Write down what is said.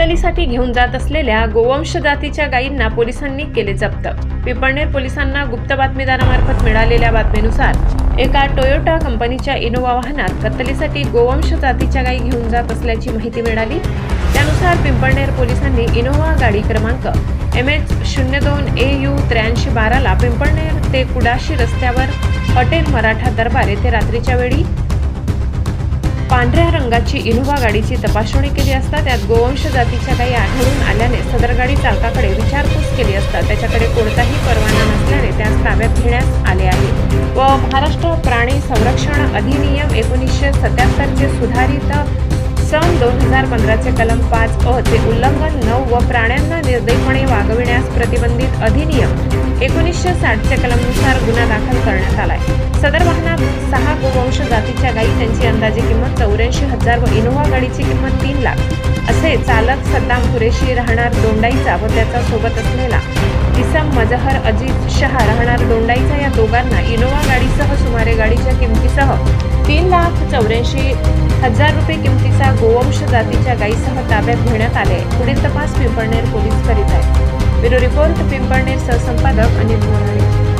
कत्तलीसाठी घेऊन जात असलेल्या गोवंश जातीच्या गायींना पोलिसांनी केले जप्त. पिंपळनेर पोलिसांना गुप्त बातमीदारामार्फत मिळालेल्या बातमीनुसार एका टोयोटा कंपनीच्या इनोवा वाहनात कत्तलीसाठी गोवंश जातीच्या गायी घेऊन जात असल्याची माहिती मिळाली. त्यानुसार पिंपळनेर पोलिसांनी इनोवा गाडी क्रमांक एम एच शून्य दोन ए यू त्र्याऐंशी बाराला पिंपळनेर ते कुडाशी रस्त्यावर हॉटेल मराठा दरबार येथे रात्रीच्या वेळी पांढऱ्या रंगाची इनोव्हा गाडीची तपासणी केली असता त्यात गोवंश जातीच्या काही आढळून आल्याने सदर गाडी चालकाकडे विचारपूस केली असता त्याच्याकडे कोणताही परवाना नसल्याने त्यास ताब्यात घेण्यात आले आहे. व महाराष्ट्र प्राणी संरक्षण अधिनियम एकोणीसशे सत्याहत्तरचे सुधारित सन दोन हजार पंधराचे कलम पाच अ चे उल्लंघन नऊ व प्राण्यांना निर्दयपणे वागविण्यास प्रतिबंधित अधिनियम एकोणीसशे साठच्या कलमनुसार गुन्हा दाखल करण्यात आलाय. सदर वाहनात सहा त्यांची अंदाजे किंमत चौऱ्याऐंशी हजार व इनोव्हा गाडीची किंमत तीन लाख. असे चालक सद्दाम कुरेशी राहणार दोंडाईचा व त्याचा सोबत असलेला इसम मजहर अजित शहा राहणार दोंडाईचा या दोघांना इनोव्हा गाडीसह सुमारे गाडीच्या किमतीसह तीन लाख चौऱ्याऐंशी हजार रुपये किमतीचा गोवंश जातीच्या गायीसह ताब्यात घेण्यात आले. पुढील तपास पिंपळनेर पोलीस करीत आहेत. ब्युरो रिपोर्ट पिंपळनेर सहसंपादक अनिल मोराळे.